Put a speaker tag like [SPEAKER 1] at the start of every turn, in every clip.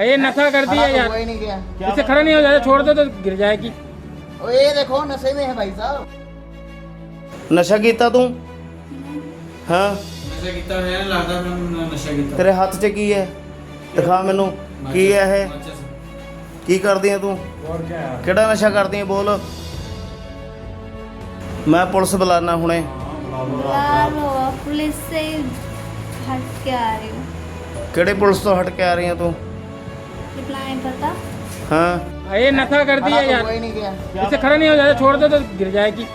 [SPEAKER 1] ये नशा कर दिया
[SPEAKER 2] खड़ा तो
[SPEAKER 1] यार
[SPEAKER 2] हुआ ही नहीं गया
[SPEAKER 1] इससे खड़ा नहीं हो जाता छोड़ दो तो गिर जाएगी
[SPEAKER 2] ओ ये देखो नशे में है भाई साहब
[SPEAKER 3] ਨਸ਼ਾ ਕੀਤਾ ਤੂੰ ਹਾਂ
[SPEAKER 4] ਨਸ਼ਾ ਕੀਤਾ ਹੋਇਆ ਨਾ ਲੱਗਦਾ ਮੈਨੂੰ ਨਸ਼ਾ ਕੀਤਾ
[SPEAKER 3] ਤੇਰੇ ਹੱਥ 'ਚ ਕੀ ਹੈ ਦਿਖਾ ਮੈਨੂੰ ਕੀ ਹੈ ਇਹ
[SPEAKER 4] ਮਾਚਿਸ।
[SPEAKER 3] ਕੀ ਕਰਦੀ ਹੈ ਤੂੰ ਕਿਹੜਾ ਨਸ਼ਾ ਕਰਦੀ ਹੈ ਬੋਲ ਮੈਂ ਪੁਲਿਸ ਬੁਲਾਣਾ ਹੁਣੇ
[SPEAKER 5] बुला लो पुलिस से हट के आ रही हूँ
[SPEAKER 3] ਕਿਹੜੇ ਪੁਲਿਸ ਤੋਂ ਹਟ ਕੇ ਆ ਰਹੀ ਹੈ ਤੂੰ
[SPEAKER 5] पता
[SPEAKER 3] ਹਾਂ
[SPEAKER 1] ये नशा कर दिया
[SPEAKER 2] तो
[SPEAKER 1] यार।
[SPEAKER 2] हुआ ही नहीं गया
[SPEAKER 1] इससे खड़ा नहीं हो जाता छोड़ दो तो गिर जाएगी।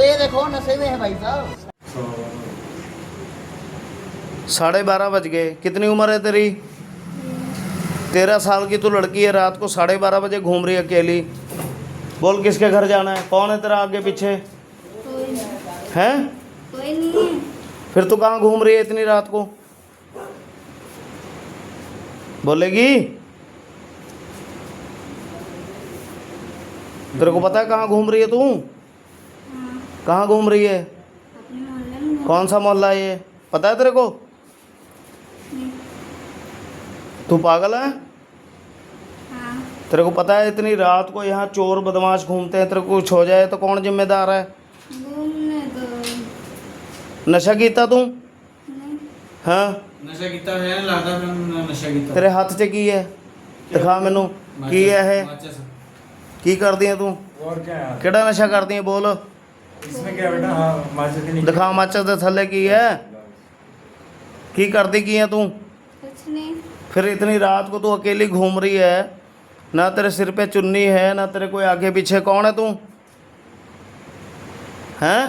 [SPEAKER 2] ये देखो नशे में है भाई साहब।
[SPEAKER 3] साढ़े बारह बज गए। कितनी उम्र है तेरी? तेरह साल की तू लड़की है रात को साढ़े बारह बजे घूम रही है अकेली। बोल किसके घर जाना है? कौन है तेरा आगे पीछे? हैं?
[SPEAKER 5] कोई नहीं है।
[SPEAKER 3] फिर तू कहाँ घूम रही है इतनी रात को? बोलेगी? तेरे को पता है कहाँ घूम रही है तू
[SPEAKER 5] हाँ
[SPEAKER 3] कहाँ घूम रही है
[SPEAKER 5] अपने मोहल्ले में घूम-
[SPEAKER 3] कौन सा मोहल्ला है ये पता है तेरे को तू पागल है
[SPEAKER 5] हाँ
[SPEAKER 3] तेरे को पता है इतनी रात को यहाँ चोर बदमाश घूमते हैं तेरे को कुछ हो जाए तो कौन जिम्मेदार है
[SPEAKER 5] घूमने दो
[SPEAKER 3] नशा ਕੀਤਾ ਤੂੰ
[SPEAKER 5] नहीं
[SPEAKER 3] ਹਾਂ
[SPEAKER 4] ਨਸ਼ਾ ਕੀਤਾ ਹੋਇਆ ਨਾ ਲੱਗਦਾ ਮੈਨੂੰ ਨਸ਼ਾ ਕੀਤਾ
[SPEAKER 3] ਤੇਰੇ ਹੱਥ 'ਚ ਕੀ ਹੈ ਦਿਖਾ ਮੈਨੂੰ ਕੀ ਹੈ ਇਹ
[SPEAKER 4] ਮਾਚਿਸ।
[SPEAKER 3] ਕੀ ਕਰਦੀ ਹੈ ਤੂੰ
[SPEAKER 6] और क्या है
[SPEAKER 3] ਕਿਹੜਾ ਨਸ਼ਾ ਕਰਦੀ ਹੈ ਬੋਲ
[SPEAKER 6] इसमें क्या बेटा हाँ माचिस के नीचे
[SPEAKER 3] ਦਿਖਾ ਮਾਚਸ ਦੇ ਥੱਲੇ ਕੀ ਹੈ ਕੀ ਕਰਦੀ ਕੀ ਹੈ ਤੂੰ
[SPEAKER 5] कुछ नहीं
[SPEAKER 3] फिर इतनी रात को तू अकेली घूम रही है ना तेरे सिर पे चुन्नी है ना तेरे कोई आगे पीछे कौन है तू हैं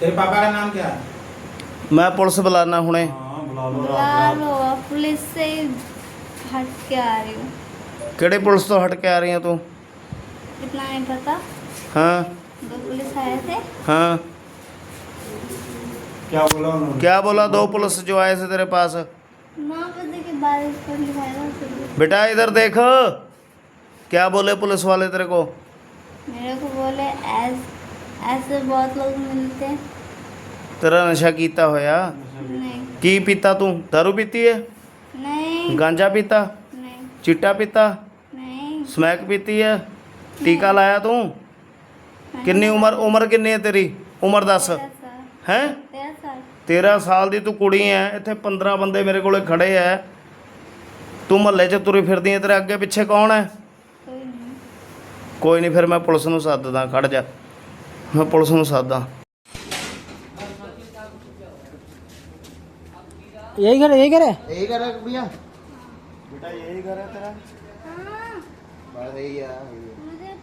[SPEAKER 4] तेरे पापा का नाम क्या है
[SPEAKER 3] मैं पुलिस बुलाना हुने
[SPEAKER 6] हाँ बुला लो
[SPEAKER 5] बुला लो पुलिस से हट के आ रही हूँ
[SPEAKER 3] ਕਿਹੜੇ ਪੁਲਿਸ ਤੋਂ ਹਟ ਕੇ ਆ ਰਹੀ ਹੈ ਤੂੰ
[SPEAKER 5] कितना था
[SPEAKER 3] हाँ।
[SPEAKER 5] दो पुलिस आए थे।
[SPEAKER 3] हाँ।
[SPEAKER 6] क्या बोला उन्होंने?
[SPEAKER 3] क्या बोला? दो पुलिस जो आए थे तेरे पास।
[SPEAKER 5] तो तो
[SPEAKER 3] बेटा इधर देख। क्या बोले पुलिस वाले तेरे को?
[SPEAKER 5] मेरे को बोले ऐसे बहुत लोग मिलते
[SPEAKER 3] तेरा नशा कीता होया
[SPEAKER 5] नहीं।
[SPEAKER 3] की पीता तू? दारू पीती है?
[SPEAKER 5] नहीं।
[SPEAKER 3] गांजा पीता?
[SPEAKER 5] नहीं।
[SPEAKER 3] चिट्टा पीता?
[SPEAKER 5] नहीं।
[SPEAKER 3] स्मैक पीती है? ਟੀਕਾ ਲਾਇਆ ਤੂੰ ਕਿੰਨੀ ਉਮਰ ਉਮਰ ਕਿੰਨੀ ਹੈ ਤੇਰੀ ਉਮਰ ਦੱਸ
[SPEAKER 5] तेरह साल
[SPEAKER 3] ਹੈ
[SPEAKER 5] तेरह साल
[SPEAKER 3] 13 ਸਾਲ ਦੀ ਤੂੰ ਕੁੜੀ ਹੈ ਇੱਥੇ 15 ਬੰਦੇ ਮੇਰੇ ਕੋਲੇ ਖੜੇ ਐ ਤੂੰ ਮਹੱਲੇ 'ਚ ਤੁਰੀ ਫਿਰਦੀ ਹੈ ਤੇਰੇ ਅੱਗੇ ਪਿੱਛੇ ਕੌਣ ਹੈ
[SPEAKER 5] कोई नहीं
[SPEAKER 3] ਕੋਈ ਨਹੀਂ ਫਿਰ ਮੈਂ ਪੁਲਿਸ ਨੂੰ ਸੱਦਦਾ ਖੜ ਜਾ ਮੈਂ ਪੁਲਿਸ ਨੂੰ ਸੱਦਦਾ
[SPEAKER 1] यही घर यही घर है
[SPEAKER 2] यही कर रहा भैया
[SPEAKER 3] बेटा यही घर है तेरा
[SPEAKER 5] हाँ
[SPEAKER 2] बस यही है
[SPEAKER 5] मुझे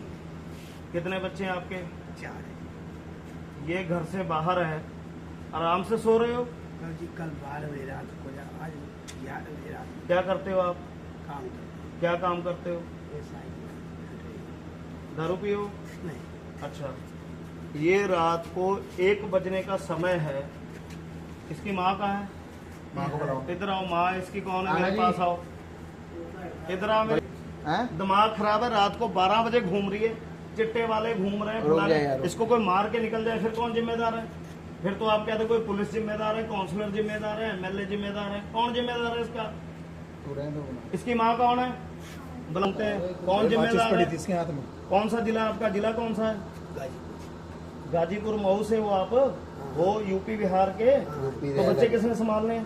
[SPEAKER 3] कितने बच्चे हैं आपके? चार ये घर से बाहर है। आराम से सो रहे हो?
[SPEAKER 7] कल जी कल बारह बजे रात को आज ग्यारह बजे रात
[SPEAKER 3] क्या करते हो आप?
[SPEAKER 7] काम कर
[SPEAKER 3] क्या काम करते हो?
[SPEAKER 7] ऐसा
[SPEAKER 3] दारू पियो?
[SPEAKER 7] नहीं।
[SPEAKER 3] अच्छा। ये रात को एक बजने का समय है। इसकी माँ कहाँ है?
[SPEAKER 2] माँ को बुलाओ।
[SPEAKER 3] इधर आओ माँ इसकी कौन है? मेरे पास आओ। इधर आओ मेरे। दिमाग खराब है रात को 12 बजे घूम रही है। चिट्टे वाले घूम रहे हैं
[SPEAKER 2] जा
[SPEAKER 3] रहे हैं। इसको कोई मार के निकल जाए फिर कौन जिम्मेदार है? फिर तो आप कहते कोई पुलिस जिम्मेदार है काउंसलर जिम्मेदार है एमएलए जिम्मेदार है। कौन जिम्मेदार है इसका। इसकी माँ कौन है? बुलाते हैं। कौन जिम्मेदार है?
[SPEAKER 7] इसके हाथ में।
[SPEAKER 3] कौन सा जिला आपका? जिला कौन सा है?
[SPEAKER 7] गाजीपुर।
[SPEAKER 3] मऊ से वो आप? वो यूपी बिहार के? तो बच्चे। किसने संभालने? हैं?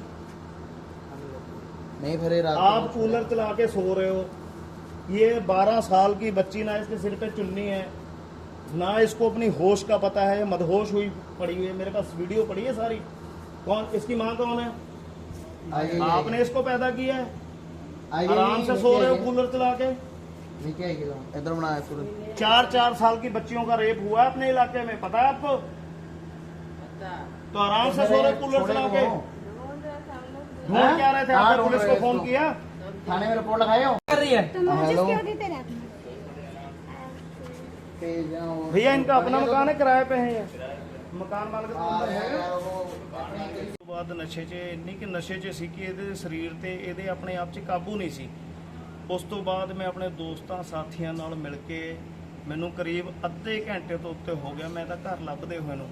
[SPEAKER 2] नहीं रात
[SPEAKER 3] आप कूलर चला के सो रहे हो। ये 12 साल की बच्ची ना इसके सिर पे चुन्नी है ना इसको अपनी होश का पता है मदहोश हुई पड़ी हुई है मेरे पास वीडियो पड़ी है सारी। कौन इसकी माँ कौन है?
[SPEAKER 2] आइए
[SPEAKER 3] आपने इसको पैदा किया है? आराम से सो रहे हो कूलर चला के?
[SPEAKER 2] इधर बनाया सूरज
[SPEAKER 3] चार चार साल की बच्चियों का रेप हुआ है अपने इलाके में पता है आपको? तो आराम से सो रहे कूलर चला
[SPEAKER 2] के
[SPEAKER 3] ढूंढ क्या रहे थे? आपने पुलिस को फ़ोन किया?
[SPEAKER 2] थाने में रिपोर्ट लगाए हो
[SPEAKER 1] कर रही है
[SPEAKER 2] हेलो ਤੇ ਜਾਂ ਉਹ-
[SPEAKER 3] भैया इनका अपना मकान है किराए पे है ये मकान मालिक तो
[SPEAKER 2] ਹਾਂ
[SPEAKER 3] अंदर है
[SPEAKER 2] ਯਾਰ ਉਹ ਆਪਣੇ ਕਈ
[SPEAKER 3] ਤੋਂ ਬਾਅਦ ਨਸ਼ੇ 'ਚ ਇੰਨੀ ਕਿ ਨਸ਼ੇ 'ਚ ਸੀ ਕਿ ਇਹਦੇ ਸਰੀਰ ਤੇ ਇਹਦੇ ਆਪਣੇ ਆਪ 'ਚ ਕਾਬੂ ਨਹੀਂ ਸੀ ਉਸ ਤੋਂ ਬਾਅਦ ਮੈਂ ਆਪਣੇ ਦੋਸਤਾਂ ਸਾਥੀਆਂ ਨਾਲ ਮਿਲ ਕੇ ਮੈਨੂੰ ਕਰੀਬ ਅੱਧੇ ਘੰਟੇ ਤੋਂ ਉੱਤੇ ਹੋ ਗਿਆ ਮੈਂ ਤਾਂ ਘਰ ਲੱਭਦੇ ਹੋਏ ਨੂੰ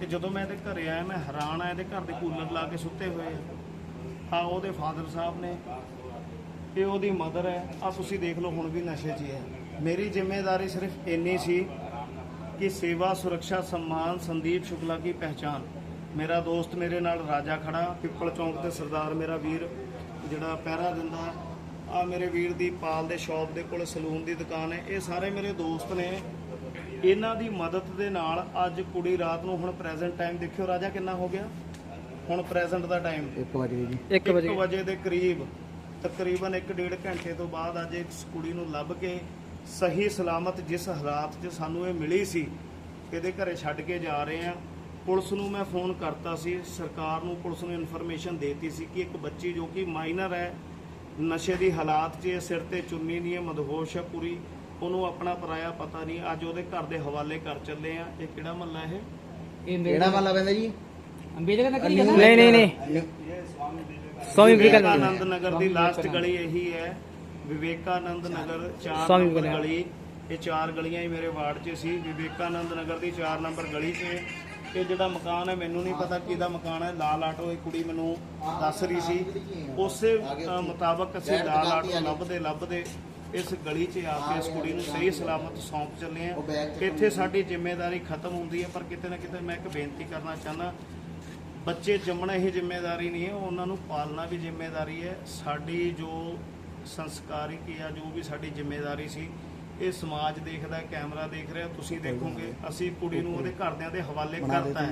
[SPEAKER 3] ਤੇ ਜਦੋਂ ਮੈਂ ਇਹਦੇ ਘਰੇ ਆਇਆ ਮੈਂ ਹੈਰਾਨ ਆ ਇਹਦੇ ਘਰ ਦੇ ਕੂਲਰ ਲਾ ਕੇ ਸੁੱਤੇ ਹੋਏ ਆ ਆਹ ਉਹਦੇ ਫਾਦਰ ਸਾਹਿਬ ਨੇ ਤੇ ਉਹਦੀ ਮਦਰ ਹੈ। ਆ ਤੁਸੀਂ ਦੇਖ ਲਓ ਹੁਣ ਵੀ ਨਸ਼ੇ 'ਚ ਹੀ ਹੈ। ਮੇਰੀ ਜ਼ਿੰਮੇਵਾਰੀ ਸਿਰਫ ਇੰਨੀ ਸੀ ਕਿ ਸੇਵਾ ਸੁਰੱਖਿਆ ਸਨਮਾਨ ਸੰਦੀਪ ਸ਼ੁਕਲਾ ਕੀ ਪਹਿਚਾਨ ਮੇਰਾ ਦੋਸਤ ਮੇਰੇ ਨਾਲ ਰਾਜਾ ਖੜਾ ਪਿੱਪਲ ਚੌਂਕ ਤੇ ਸਰਦਾਰ ਮੇਰਾ ਵੀਰ ਜਿਹੜਾ ਪਹਿਰਾ ਦਿੰਦਾ। ਆ ਮੇਰੇ ਵੀਰ ਦੀ ਪਾਲ ਦੇ ਸ਼ਾਪ ਦੇ ਕੋਲ ਸਲੂਨ ਦੀ ਦੁਕਾਨ ਹੈ। ਇਹ ਸਾਰੇ ਮੇਰੇ ਦੋਸਤ ਨੇ। ਇਹਨਾਂ ਦੀ ਮਦਦ ਦੇ ਨਾਲ ਅੱਜ ਕੁੜੀ ਰਾਤ ਨੂੰ ਹੁਣ ਪ੍ਰੈਜ਼ੈਂਟ ਟਾਈਮ ਦੇਖਿਓ ਰਾਜਾ ਕਿੰਨਾ ਹੋ ਗਿਆ। ਹੁਣ ਪ੍ਰੈਜ਼ੈਂਟ ਦਾ ਟਾਈਮ।
[SPEAKER 2] 1 ਵਜੇ ਜੀ।
[SPEAKER 1] 1 ਵਜੇ
[SPEAKER 3] ਦੇ ਕਰੀਬ। ਤਕਰੀਬਨ 1.5 ਘੰਟੇ ਤੋਂ ਬਾਅਦ ਅੱਜ ਇਸ ਕੁੜੀ ਨੂੰ ਲੱਭ ਕੇ ਸਹੀ ਸਲਾਮਤ ਜਿਸ ਹਾਲਾਤ 'ਚ ਸਾਨੂੰ ਇਹ ਮਿਲੀ ਸੀ ਇਹਦੇ ਘਰੇ ਛੱਡ ਕੇ ਜਾ ਰਹੇ ਆ ਪੁਲਿਸ ਨੂੰ ਮੈਂ ਫੋਨ ਕਰਤਾ ਸੀ ਸਰਕਾਰ ਨੂੰ ਪੁਲਿਸ ਨੂੰ ਇਨਫੋਰਮੇਸ਼ਨ ਦੇਤੀ ਸੀ ਕਿ ਇੱਕ ਬੱਚੀ ਜੋ ਕਿ ਮਾਈਨਰ ਹੈ ਨਸ਼ੇ ਦੀ ਹਾਲਾਤ 'ਚ ਸਿਰ ਤੇ ਚੁੰਨੀ ਨਹੀਂ ਹੈ ਮਦਹੋਸ਼ ਹੈ ਪੂਰੀ ਉਹਨੂੰ ਆਪਣਾ ਪਰਾਇਆ ਪਤਾ ਨਹੀਂ ਅੱਜ ਉਹਦੇ ਘਰ ਦੇ ਹਵਾਲੇ ਕਰ ਚੱਲੇ ਆ ਇਹ ਕਿਹੜਾ ਮੱਲਾ ਇਹ?
[SPEAKER 1] ਇਹ
[SPEAKER 2] ਕਿਹੜਾ ਮਹੱਲਾ ਪੈਂਦਾ ਜੀ?
[SPEAKER 1] ਅੰਬੇਦਕਰ ਨਗਰ ਨਹੀਂ ਨਹੀਂ ਨਹੀਂ। ਸਵਾਮੀ
[SPEAKER 3] ਵਿਵੇਕਾਨੰਦ ਨਗਰ ਦੀ ਲਾਸਟ ਗਲੀ ਇਹੀ ਹੈ। ਵਿਵੇਕਾਨੰਦ ਨਗਰ 4 ਨੰਬਰ ਗਲੀ। ਇਹ ਚਾਰ ਗਲੀਆਂ ਹੀ ਮੇਰੇ ਵਾਰਡ 'ਚ ਸੀ। ਵਿਵੇਕਾਨੰਦ ਨਗਰ ਦੀ 4 ਨੰਬਰ ਗਲੀ 'ਚ ਇਹ। ਜਿਹੜਾ ਮਕਾਨ ਹੈ ਮੈਨੂੰ ਨਹੀਂ ਪਤਾ ਕਿਹਦਾ ਮਕਾਨ ਹੈ। ਲਾਲ ਆਟੋ ਇਹ ਕੁੜੀ ਮੈਨੂੰ ਦੱਸ ਰਹੀ ਸੀ। ਉਸੇ ਮੁਤਾਬਕ ਅਸੀਂ ਲਾਲ ਆਟੋ ਲੱਭਦੇ ਲੱਭਦੇ ਇਸ ਗਲੀ 'ਚ ਆ ਕੇ ਇਸ ਕੁੜੀ ਨੂੰ ਸਹੀ ਸਲਾਮਤ ਸੌਂਪ ਚੱਲੇ ਆ ਇੱਥੇ ਸਾਡੀ ਜ਼ਿੰਮੇਵਾਰੀ ਖਤਮ ਹੁੰਦੀ ਹੈ ਪਰ ਕਿਤੇ ਨਾ ਕਿਤੇ ਮੈਂ ਇੱਕ ਬੇਨਤੀ ਕਰਨਾ ਚਾਹੁੰਦਾ ਬੱਚੇ ਜੰਮਣਾ ਇਹ ਜ਼ਿੰਮੇਵਾਰੀ ਨਹੀਂ ਹੈ ਉਹਨਾਂ ਨੂੰ ਪਾਲਣਾ ਵੀ ਜ਼ਿੰਮੇਵਾਰੀ ਹੈ। ਸਾਡੀ ਜੋ ਸੰਸਕਾਰਿਕ ਜਾਂ ਜੋ ਵੀ ਸਾਡੀ ਜ਼ਿੰਮੇਵਾਰੀ ਸੀ ਇਹ ਸਮਾਜ ਦੇਖਦਾ ਹੈ, ਕੈਮਰਾ ਦੇਖ ਰਿਹਾ ਤੁਸੀਂ ਦੇਖੋਗੇ। ਅਸੀਂ ਕੁੜੀ ਨੂੰ ਉਹਦੇ ਘਰਦਿਆਂ ਦੇ ਹਵਾਲੇ ਕਰਤਾ ਹੈ।